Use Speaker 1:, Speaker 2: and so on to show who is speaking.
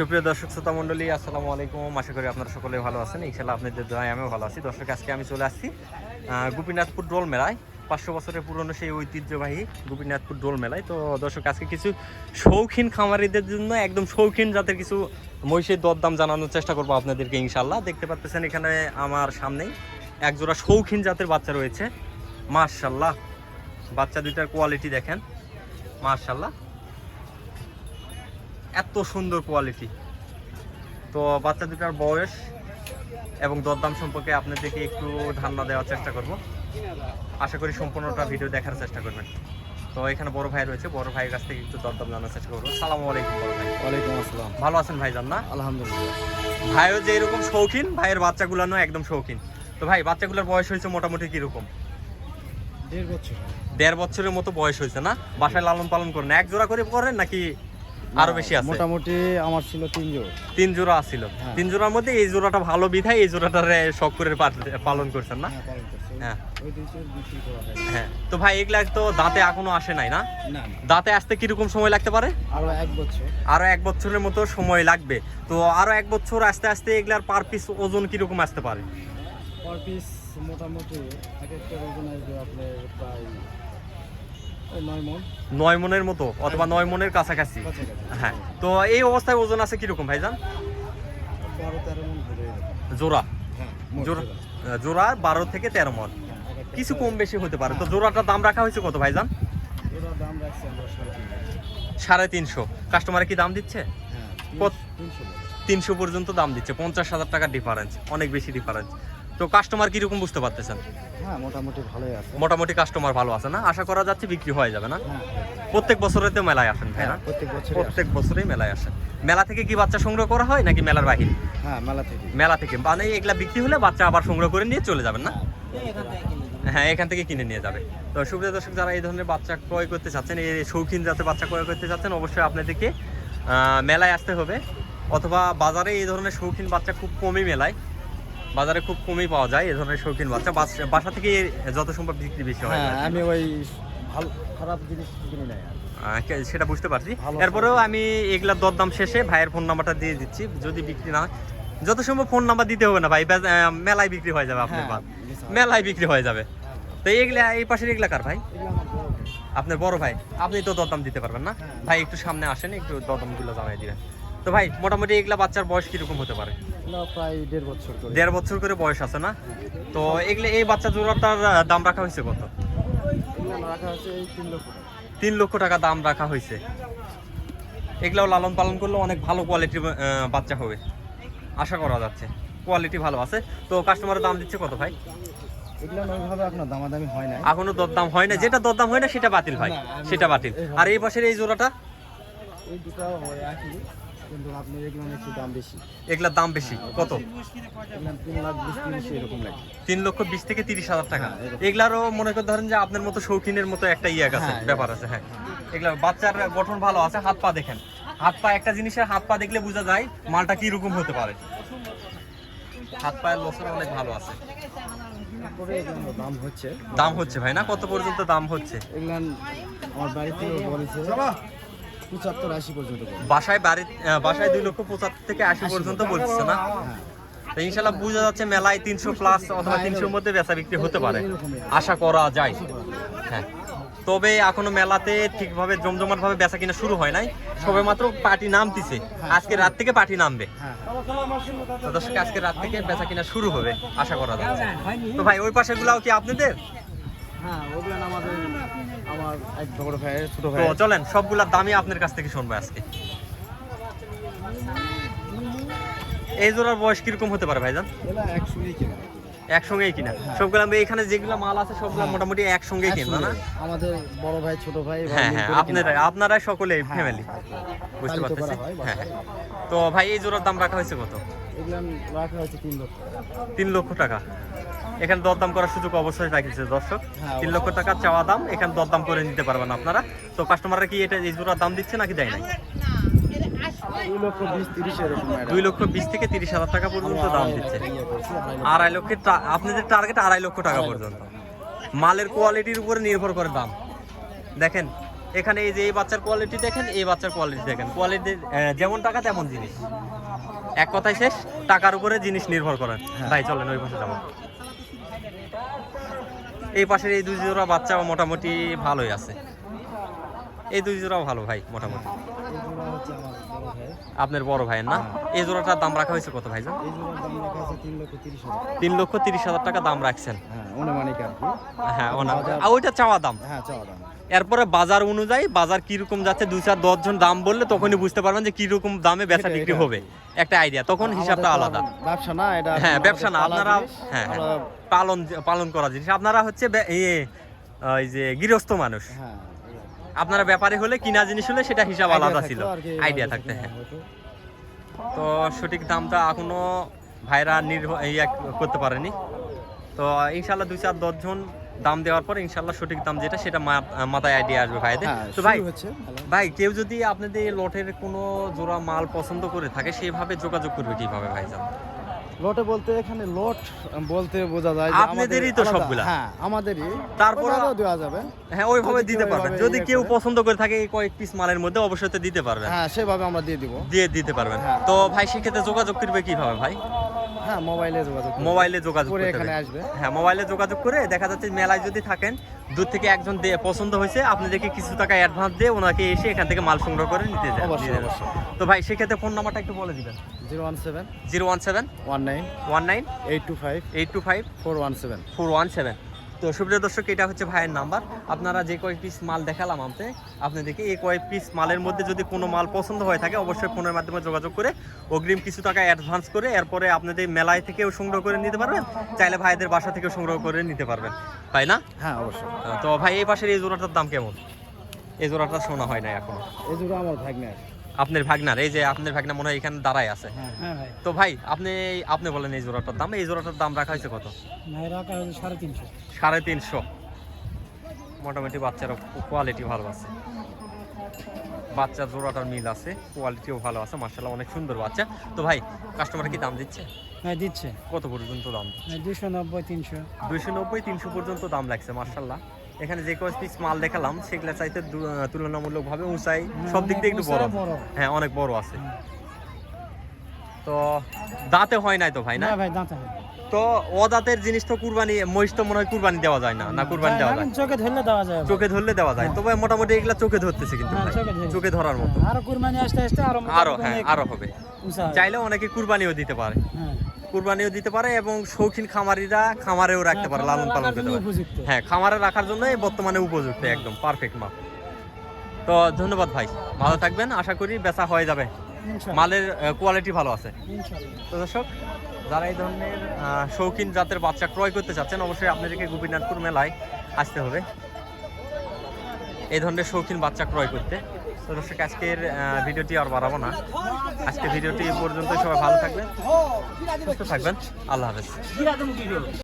Speaker 1: সুপ্রিয় দর্শক, শ্রোতা মণ্ডলী, আসসালামু আলাইকুম। আশা করি আপনারা সকলে ভালো আছেন। ইনশাল্লাহ আপনাদের দোয়ায় আমিও ভালো আছি। দর্শক, আজকে আমি চলে আসছি গোপীনাথপুর ডোল মেলায়। পাঁচশো বছরের পুরনো সেই ঐতিহ্যবাহী গোপীনাথপুর ডোল মেলায়। তো দর্শক, আজকে কিছু শৌখিন খামারিদের জন্য, একদম শৌখিন জাতের কিছু মহিষের দরদাম জানানোর চেষ্টা করব আপনাদেরকে ইনশাল্লাহ দেখতে পাচ্ছেন এখানে আমার সামনেই একজোড়া শৌখিন জাতের বাচ্চা রয়েছে। মার্শাল্লাহ বাচ্চা দুইটার কোয়ালিটি দেখেন। মার্শাল্লাহ এত সুন্দর কোয়ালিটি তো বাচ্চা দুটার বয়স এবং দরদাম সম্পর্কে আপনাদেরকে একটু ধারণা দেওয়ার চেষ্টা করব। আশা করি সম্পূর্ণটা ভিডিও দেখার চেষ্টা করবেন। তো এখানে বড় ভাই রয়েছে বড় ভাইয়ের কাছ থেকে একটু দরদাম জানার চেষ্টা করব। সালামু আলাইকুম বড় ভাই।
Speaker 2: ওয়ালাইকুম আসসালাম।
Speaker 1: ভালো আছেন ভাইজান না?
Speaker 2: আলহামদুলিল্লাহ।
Speaker 1: ভাইও যে এরকম শৌখিন ভাইয়ের বাচ্চাগুলানো একদম শৌখিন। তো ভাই বাচ্চাগুলোর বয়স হয়েছে মোটামুটি কীরকম?
Speaker 2: দেড় বছর।
Speaker 1: দেড় বছরের মতো বয়স হয়েছে না? বাসায় লালন পালন করেন এক জোড়া করে করেন নাকি আরও বেশি আছে?
Speaker 2: মোটামুটি আমার ছিল তিনজন
Speaker 1: তিন জোড়া আছিল।
Speaker 2: হ্যাঁ।
Speaker 1: তিন জোড়ার মধ্যে এই জোড়াটা ভালো বিধায় এই জোড়াটারে শখ করে পালন করছেন না?
Speaker 2: হ্যাঁ
Speaker 1: হ্যাঁ।
Speaker 2: হয়।
Speaker 1: তো ভাই এগুলা তো দাঁতে এখনও আসে নাই না। দাঁতে আসতে কীরকম সময় লাগতে পারে?
Speaker 2: আরও এক বছর।
Speaker 1: আরও এক বছরের মতো সময় লাগবে। তো আরও এক বছর আস্তে আস্তে এগুলার পার পিস ওজন কীরকম আসতে পারে?
Speaker 2: পার পিস মোটামুটি এক একটা ওজন আসবে আপনার প্রায় নয়
Speaker 1: মনের মতো অথবা নয় মনের কাছাকাছি। হ্যাঁ তো এই অবস্থায় ওজন আছে কীরকম ভাইজান? জোড়া?
Speaker 2: হ্যাঁ
Speaker 1: জোড়া জোড়া বারো থেকে তেরো মন। কিছু কম বেশি হতে পারে। তো জোড়াটার দাম রাখা হয়েছে কত ভাইজান?
Speaker 2: সাড়ে
Speaker 1: তিনশো। কাস্টমারে কি দাম দিচ্ছে?
Speaker 2: হ্যাঁ তিনশো
Speaker 1: পর্যন্ত দাম দিচ্ছে। পঞ্চাশ হাজার টাকার ডিফারেন্স অনেক বেশি ডিফারেন্স তো কাস্টমার কীরকম বুঝতে পারতেছেন?
Speaker 2: হ্যাঁ মোটামুটি ভালোই আছে।
Speaker 1: মোটামুটি কাস্টমার ভালো আছে না? আশা করা যাচ্ছে বিক্রি হয়ে যাবে না?
Speaker 2: হ্যাঁ
Speaker 1: প্রত্যেক বছরে তো মেলায় আসেন তাই না?
Speaker 2: হ্যাঁ প্রত্যেক বছরই
Speaker 1: প্রত্যেক বছরেই মেলায় আসেন। মেলা থেকে কি বাচ্চা সংগ্রহ করা হয় নাকি মেলার বাহিরে?
Speaker 2: হ্যাঁ মেলা থেকে।
Speaker 1: মেলা থেকে। মানে এগুলা বিক্রি হলে বাচ্চা আবার সংগ্রহ করে নিয়ে চলে যাবেন না? হ্যাঁ এখান থেকে কিনে নিয়ে যাবে। তো সুপ্রিয় দর্শক যারা এই ধরনের বাচ্চা ক্রয় করতে চাচ্ছেন এই শৌখিন জাতের বাচ্চা ক্রয় করতে চাচ্ছেন অবশ্যই আপনাদেরকে আহ, মেলায় আসতে হবে। অথবা বাজারে এই ধরনের শৌখিন বাচ্চা খুব কমই মেলায়। বাজারে খুব কমই পাওয়া যায় এই ধরনের শৌখিন বাচ্চা। বাসা থেকে যত সম্ভব বিক্রি বেশি হয়।
Speaker 2: হ্যাঁ আমি ওই ভালো খারাপ জিনিস কিনে
Speaker 1: কে- সেটা বুঝতে পারছি। এরপরেও আমি এগুলার দরদাম শেষে ভাইয়ের ফোন নাম্বারটা দিয়ে দিচ্ছি যদি বিক্রি না যত সম্ভব ফোন নাম্বার দিতে হবে না ভাই মেলায় বিক্রি হয়ে যাবে আপনার
Speaker 2: হ্যাঁ,
Speaker 1: মেলায় বিক্রি হয়ে যাবে। তো এইগুলা এই পাশের এগুলা কার ভাই?
Speaker 2: এগুলো।
Speaker 1: আপনার বড় ভাই। আপনি তো দরদাম দিতে পারবেন না।
Speaker 2: হ্যাঁ।
Speaker 1: ভাই একটু সামনে আসেন একটু দরদামগুলো জানাই দিবেন। তো ভাই মোটামুটি এগুলা বাচ্চার বয়স কীরকম হতে পারে?
Speaker 2: এগুলো প্রায় দেড় বছর করে
Speaker 1: দেড় বছর করে বয়স আছে না? তো এগুলো এই বাচ্চা জোড়াটার দাম রাখা হয়েছে কত?
Speaker 2: রাখা তিন লক্ষ টাকা।
Speaker 1: তিন লক্ষ টাকা দাম রাখা হয়েছে। এগুলাও লালন পালন করলে অনেক ভালো কোয়ালিটির বাচ্চা হবে। আশা করা যাচ্ছে। কোয়ালিটি ভালো আছে। তো কাস্টমারের দাম দিচ্ছে কত ভাই?
Speaker 2: হয়
Speaker 1: এখনও দরদাম হয় না। যেটা দরদাম হয় না সেটা বাতিল ভাই। সেটা বাতিল। আর এই পাশের এই জোড়াটা?
Speaker 2: কিন্তু আপনি এগুলো একটু দাম বেশি।
Speaker 1: এগুলার দাম বেশি কত?
Speaker 2: তিন লাখ বিশ তিরিশ এরকম লাগে।
Speaker 1: তিন লক্ষ বিশ থেকে তিরিশ হাজার টাকা।
Speaker 2: হ্যাঁ,
Speaker 1: এগুলারও মনে করে ধরেন যে আপনার মতো শৌখিনের মতো একটা ইয়ে আছে
Speaker 2: হ্যাঁ,
Speaker 1: ব্যাপার আছে হ্যাঁ। এগুলা বাচ্চার গঠন ভালো আছে হাত পা দেখেন। হাত পা একটা জিনিসের হাত পা দেখলে বোঝা যায় মালটা কি রকম হতে পারে। হাত পায়ের লসর অনেক ভালো আছে।
Speaker 2: দাম হচ্ছে।
Speaker 1: দাম হচ্ছে ভাই না? কত পর্যন্ত দাম হচ্ছে?
Speaker 2: এগুলো আমার বাড়িতে বলেছে। পঁচাত্তর আশি পর্যন্ত
Speaker 1: বাসায় বাড়ি বাসায় দুই লক্ষ পঁচাত্তর থেকে আশি পর্যন্ত বলছে না?
Speaker 2: হ্যাঁ।
Speaker 1: ইনশাল্লাহ বোঝা যাচ্ছে মেলায় তিনশো প্লাস অথবা
Speaker 2: হ্যাঁ,
Speaker 1: তিনশোর মধ্যে বেচা বিক্রি হতে পারে। আশা করা যায়। হ্যাঁ। তবে এখনও মেলাতে ঠিকভাবে জমজমাট ভাবে বেচা কিনা শুরু হয় নাই। সবে মাত্র পার্টি নামতিছে। আজকে রাত থেকে পার্টি নামবে।
Speaker 2: হ্যাঁ।
Speaker 1: দর্শক আজকে রাত থেকে বেচা কিনা শুরু হবে আশা করা যাচ্ছে। তো ভাই ওই পাশে গুলাও কি আপনাদের?
Speaker 2: হ্যাঁ আমাদের আমার এক বড় ভাইয়ের ছোট
Speaker 1: তো চলেন সবগুলার দামই আপনার কাছ থেকে শুনব আজকে। এই জোড়ার বয়স কীরকম হতে পারে ভাইজান?
Speaker 2: একসঙ্গেই কেনা।
Speaker 1: সবগুলা আমি এখানে যেগুলা মাল আছে সবগুলা
Speaker 2: হ্যাঁ।
Speaker 1: মোটামুটি একসঙ্গেই কিনবো না?
Speaker 2: আমাদের বড় ভাই ছোট ভাই
Speaker 1: হ্যাঁ হ্যাঁ আপনারা
Speaker 2: হয়।
Speaker 1: আপনারা সকলে
Speaker 2: হ্যাঁ,
Speaker 1: ফ্যামিলি
Speaker 2: হ্যাঁ।
Speaker 1: বুঝতে পারতেছি?
Speaker 2: হ্যাঁ
Speaker 1: হ্যাঁ। তো ভাই এই জোড়ার দাম রাখা হয়েছে কত?
Speaker 2: এগুলো রাখা হয়েছে তিন লক্ষ।
Speaker 1: তিন লক্ষ টাকা। এখানে দরদাম করার সুযোগ অবশ্যই রাখিছে দর্শক।
Speaker 2: হ্যাঁ,
Speaker 1: তিন লক্ষ টাকা চাওয়া দাম এখানে দরদাম করে নিতে পারবেন আপনারা। তো কাস্টমাররা কি এটা এই জোড়ার দাম দিচ্ছে নাকি দেয় নাই?
Speaker 2: দুই লক্ষ বিশ
Speaker 1: থেকে তিরিশ হাজার টাকা পর্যন্ত দাম দিচ্ছে।
Speaker 2: আড়াই লক্ষ।
Speaker 1: লক্ষের আপনাদের টার্গেট আড়াই লক্ষ টাকা পর্যন্ত। মালের কোয়ালিটির উপরে নির্ভর করে দাম। দেখেন এখানে এই যে এই বাচ্চার কোয়ালিটি দেখেন এই বাচ্চার কোয়ালিটি দেখেন। কোয়ালিটি যেমন টাকা তেমন জিনিস। এক কথায় শেষ টাকার উপরে জিনিস নির্ভর করে। তাই চলেন ওই পাশে যাব। এই পাশের এই দুই জোড়া বাচ্চা মোটামুটি ভালোই আছে। এই দুই জোড়াও ভালো ভাই মোটামুটি।
Speaker 2: ভাই
Speaker 1: আপনার বড় ভাইয়ের না? এই জোড়াটার দাম রাখা হয়েছে কত
Speaker 2: আছে তিন লক্ষ তিরিশ হাজার।
Speaker 1: টাকা দাম রাখছেন।
Speaker 2: হ্যাঁ
Speaker 1: হ্যাঁ ওইটা চাওয়া দাম?
Speaker 2: হ্যাঁ চাওয়া দাম।
Speaker 1: এরপরে বাজার অনুযায়ী বাজার কীরকম যাচ্ছে দু চার দশ জন দাম বললে তখনই বুঝতে পারবেন যে কীরকম দামে বেচা বিক্রি হবে। একটা আইডিয়া তখন হিসাবটা আলাদা।
Speaker 2: ব্যবসা না এটা
Speaker 1: হ্যাঁ ব্যবসা না। আপনারা হ্যাঁ হ্যাঁ, পালন পালন করা জিনিস। আপনারা হচ্ছে ওই যে গৃহস্থ মানুষ।
Speaker 2: হ্যাঁ
Speaker 1: আপনারা ব্যাপারে হলে কিনা জিনিস হলে সেটা হিসাব আলাদা ছিল। আইডিয়া থাকতে
Speaker 2: হ্যাঁ,
Speaker 1: হ্যাঁ তো সঠিক দামটা এখনও ভাইরা নির্ভর করতে পারেনি। তো ইনশাল্লাহ দুই চার দশজন দাম দেওয়ার পর ইনশাল্লাহ সঠিক দাম যেটা সেটা মাথায় আইডিয়া আসবে ভাইদের।
Speaker 2: হ্যাঁ,
Speaker 1: তো ভাই। ভাই কেউ যদি আপনাদের লটের কোনো জোড়া মাল পছন্দ করে থাকে সেইভাবে যোগাযোগ করবে কীভাবে ভাইজান?
Speaker 2: লটে বলতে এখানে লট বলতে বোঝা যায়
Speaker 1: আপনাদেরই তো সবগুলা।
Speaker 2: হ্যাঁ আমাদেরই।
Speaker 1: তারপর-
Speaker 2: ওইভাবেও দেওয়া যাবে।
Speaker 1: হ্যাঁ ওইভাবে দিতে
Speaker 2: কেউ
Speaker 1: পারবেন। যদি
Speaker 2: ইয়ে
Speaker 1: কেউ পছন্দ করে থাকে এই কয়েক পিস মালের মধ্যে অবশ্যই দিতে পারবেন।
Speaker 2: হ্যাঁ সেভাবে আমরা দিয়ে দিব।
Speaker 1: দিয়ে দিতে পারবেন।
Speaker 2: হ্যাঁ।
Speaker 1: তো ভাই সেক্ষেত্রে যোগাযোগ করবে কীভাবে ভাই?
Speaker 2: হ্যাঁ মোবাইলে যোগাযোগ
Speaker 1: মোবাইলে যোগাযোগ
Speaker 2: করে এখানে আসবে।
Speaker 1: হ্যাঁ মোবাইলে যোগাযোগ করে দেখা যাচ্ছে মেলায় যদি থাকেন দূর থেকে একজন পছন্দ হয়েছে আপনাদেরকে কিছু টাকা অ্যাডভান্স দিয়ে ওনাকে এসে এখান থেকে মাল সংগ্রহ করে নিতে।
Speaker 2: অবশ্যই।
Speaker 1: তো ভাই সেক্ষেত্রে ফোন নাম্বারটা একটু বলে দিবেন।
Speaker 2: Zero one seven
Speaker 1: zero one seven
Speaker 2: one nine
Speaker 1: one nine
Speaker 2: eight two five
Speaker 1: eight two five
Speaker 2: four one seven.
Speaker 1: Four one seven. তো সুপ্রিয় দর্শক এটা হচ্ছে ভাইয়ের নাম্বার। আপনারা যে কয়েক পিস মাল দেখালাম আমাকে আপনি আপনাদেরকে এই কয়েক পিস মালের মধ্যে যদি কোনো মাল পছন্দ হয়ে থাকে অবশ্যই ফোনের মাধ্যমে যোগাযোগ করে অগ্রিম কিছু টাকা অ্যাডভান্স করে এরপরে আপনাদের মেলায় থেকেও সংগ্রহ করে নিতে পারবেন চাইলে ভাইদের বাসা থেকেও সংগ্রহ করে নিতে পারবেন। তাই না?
Speaker 2: হ্যাঁ অবশ্যই।
Speaker 1: তো ভাই এই পাশের এই জোড়াটার দাম কেমন? এই জোড়াটা শোনা হয় না এখনও।
Speaker 2: এই জোড়া আমার ভাগ্নে
Speaker 1: আপনার ভাগনার এই যে আপনার ভাগনা মনে হয় এখানে দাঁড়ায় আছে।
Speaker 2: হ্যাঁ। হ্যাঁ ভাই।
Speaker 1: তো ভাই আপনি আপনি বলেন এই জোড়াটার দাম এই জোড়াটার দাম রাখা হয়েছে কত?
Speaker 2: রাখা সাড়ে তিনশো।
Speaker 1: সাড়ে তিনশো। মোটামুটি বাচ্চার কোয়ালিটি ভালো আছে। বাচ্চার জোড়াটার মিল আছে কোয়ালিটিও ভালো আছে মার্শাল্লাহ অনেক সুন্দর বাচ্চা। তো ভাই কাস্টমার কি দাম দিচ্ছে?
Speaker 2: হ্যাঁ দিচ্ছে।
Speaker 1: কত পর্যন্ত দাম?
Speaker 2: দুশো নব্বই তিনশো।
Speaker 1: দুইশো নব্বই তিনশো পর্যন্ত দাম লাগছে মার্শাল্লাহ এখানে যে কয়েক পিস মাল দেখালাম সেগুলো চাইতে তুলনামূলকভাবে উঁচাই। সব দিক দিয়ে একটু বড়। হ্যাঁ অনেক বড় আছে। তো দাঁতে হয় নাই তো ভাই না?
Speaker 2: ভাই দাঁতে
Speaker 1: তো জিনিস তো কুরবানি মহিষ তো মনে হয় কুরবানি দেওয়া যায় না না কুরবানি দেওয়া যায়?
Speaker 2: চোখে ধরলে দেওয়া যায়।
Speaker 1: চোখে ধরলে দেওয়া যায়। তবে মোটামুটি এগুলা চোখে ধরতেছে কিন্তু
Speaker 2: হ্যাঁ, চোখে
Speaker 1: ধরার মতো।
Speaker 2: আরও কুরবানি আসতে আসতে আরও
Speaker 1: আরও হ্যাঁ আরও হবে। চাইলে অনেকে কুরবানিও দিতে পারে।
Speaker 2: হ্যাঁ।
Speaker 1: কুরবানিও দিতে পারে এবং শৌখিন খামারিরা খামারেও রাখতে পারে লালন পালন করতে পারে। হ্যাঁ খামারে রাখার জন্য বর্তমানে উপযুক্ত একদম পারফেক্ট মাপ তো ধন্যবাদ ভাই ভালো থাকবেন আশা করি বেচা হয়ে যাবে। মালের কোয়ালিটি ভালো আছে। তো দর্শক যারা এই ধরনের শৌখিন জাতের বাচ্চা ক্রয় করতে চাচ্ছেন অবশ্যই আপনাদেরকে গোপীনাথপুর মেলায় আসতে হবে। এই ধরনের শৌখিন বাচ্চা ক্রয় করতে। তো দর্শক, আজকের ভিডিওটি আর বাড়াবো না। আজকে ভিডিওটি পর্যন্ত সবাই ভালো থাকবেন, সুস্থ থাকবেন। আল্লাহ হাফেজ।